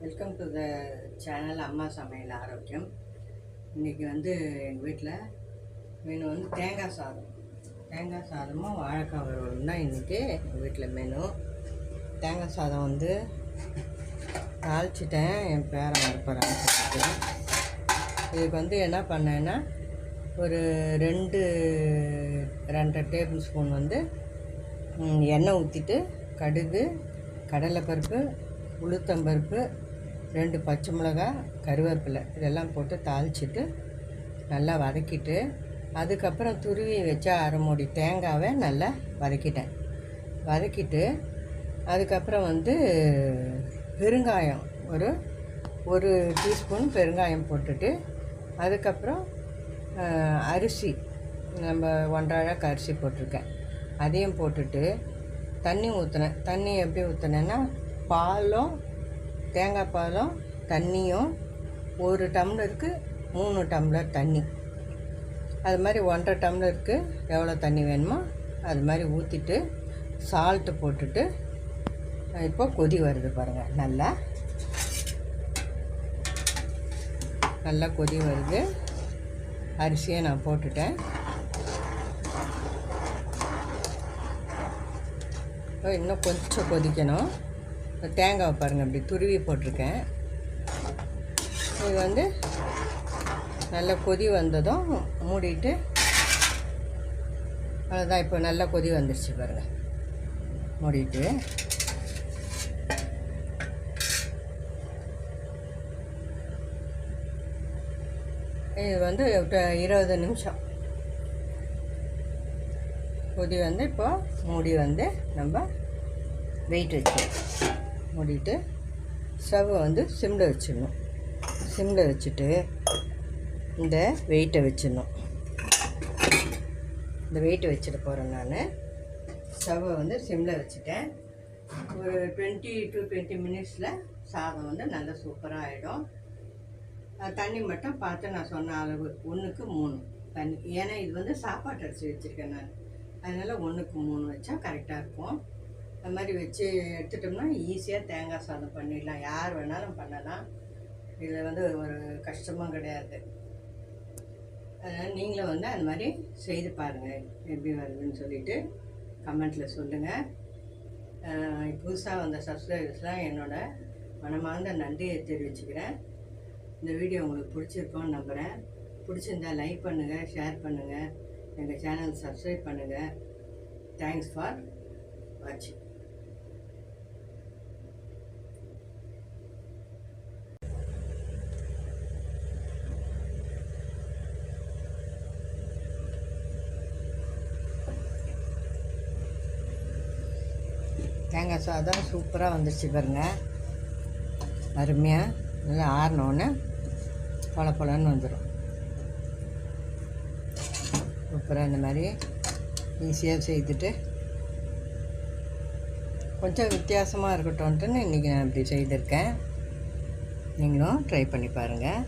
Welcome to the channel அம்மா சமையல் ஆரோக்கியம். இன்றைக்கி வந்து எங்கள் வீட்டில் மெனு வந்து தேங்காய் சாதம். தேங்காய் சாதமும் வாழைக்காய் வறுவலும் தான் இன்றைக்கி எங்கள் வீட்டில் மெனு தேங்காய் சாதம் வந்து தாளிச்சிட்டேன். என் பேரன் வரப்போகிறாங்க இதுக்கு வந்து என்ன பண்ணேன்னா ஒரு ரெண்டு ரெண்டரை டேபிள் ஸ்பூன் வந்து எண்ணெய் ஊற்றிட்டு கடுகு கடலைப்பருப்பு உளுத்தம்பருப்பு ரெண்டு பச்சை மிளகாய் கருவேப்பிலை இதெல்லாம் போட்டு தாளிச்சிட்டு நல்லா வதக்கிட்டு அதுக்கப்புறம் துருவி வச்ச அரை மூடி தேங்காவை நல்லா வதக்கிட்டேன். வதக்கிட்டு அதுக்கப்புறம் வந்து பெருங்காயம் ஒரு ஒரு டீஸ்பூன் பெருங்காயம் போட்டுட்டு அதுக்கப்புறம் அரிசி நம்ம ஒன்றரை அரிசி போட்டிருக்கேன். அதையும் போட்டுட்டு தண்ணி ஊற்றினேன் தண்ணி எப்படி ஊற்றினேன்னா பாலும் தேங்காய் பாலும் தண்ணியும் ஒரு டம்ளருக்கு மூணு டம்ளர் தண்ணி. அது மாதிரி ஒன்றரை டம்ளருக்கு எவ்வளோ தண்ணி வேணுமோ அது மாதிரி ஊற்றிட்டு சால்ட்டு போட்டுட்டு இப்போ கொதி வருது பாருங்கள் நல்லா. நல்லா கொதி வருது. அரிசியை நான் போட்டுட்டேன். இன்னும் கொஞ்சம் கொதிக்கணும். இப்போ தேங்காவை பாருங்கள் இப்படி துருவி போட்டிருக்கேன். இது வந்து நல்லா கொதி வந்ததும் மூடிட்டு அவ்வளோதான் இப்போ நல்லா கொதி வந்துருச்சு பாருங்கள் மூடிட்டு. இது வந்து இருபது நிமிஷம். கொதி வந்து இப்போ மூடி வந்து நம்ம வெயிட் வச்சு மூடிட்டு ஸ்டவ்வை வந்து சிம்மில் வச்சிடணும். சிம்மில் வச்சுட்டு இந்த வெயிட்டை வச்சிடணும். இந்த வெயிட்டை வச்சுட்டு போகிறேன் நான். ஸ்டவ்வை வந்து சிம்மில் வச்சுட்டேன். ஒரு டுவெண்ட்டி டு டுவெண்ட்டி மினிட்ஸில் சாதம் வந்து நல்லா சூப்பராக ஆகிடும் தண்ணி மட்டும் பார்த்து நான் சொன்ன அளவு ஒன்றுக்கு மூணு தண்ணி. ஏன்னா இது வந்து சாப்பாட்டு அரிசி வச்சுருக்கேன் நான். அதனால் ஒன்றுக்கு மூணு வச்சா கரெக்டாக இருக்கும். அது மாதிரி வச்சு எடுத்துட்டோம்னா ஈஸியாக தேங்காய் சாதம் பண்ணிடலாம். யார் வேணாலும் பண்ணலாம். இதில் வந்து ஒரு கஷ்டமும் கிடையாது. அதனால் நீங்களும் வந்து அந்த மாதிரி செய்து பாருங்கள் எப்படி வருதுன்னு சொல்லிட்டு கமெண்ட்டில் சொல்லுங்கள் புதுசாக வந்த சப்ஸ்கிரைபர்ஸ்லாம் என்னோடய மனமார்ந்த நன்றியை தெரிவிச்சுக்கிறேன். இந்த வீடியோ உங்களுக்கு பிடிச்சிருக்கோன்னு நம்புகிறேன் பிடிச்சிருந்தா லைக் பண்ணுங்கள் ஷேர் பண்ணுங்கள் எங்கள் சேனல் சப்ஸ்கிரைப் பண்ணுங்கள் தேங்க்ஸ் ஃபார் வாட்சிங் தேங்காய் சாதம் சூப்பராக வந்துடுச்சு பாருங்க. அருமையாக நல்லா ஆறினோடனே பல பழன்னு வந்துடும் சூப்பராக இந்த மாதிரி ஈஸியாக செய்துட்டு கொஞ்சம் வித்தியாசமாக இருக்கட்டும்ன்ட்டுன்னு இன்றைக்கி நான் இப்படி செய்திருக்கேன். நீங்களும் ட்ரை பண்ணி பாருங்கள்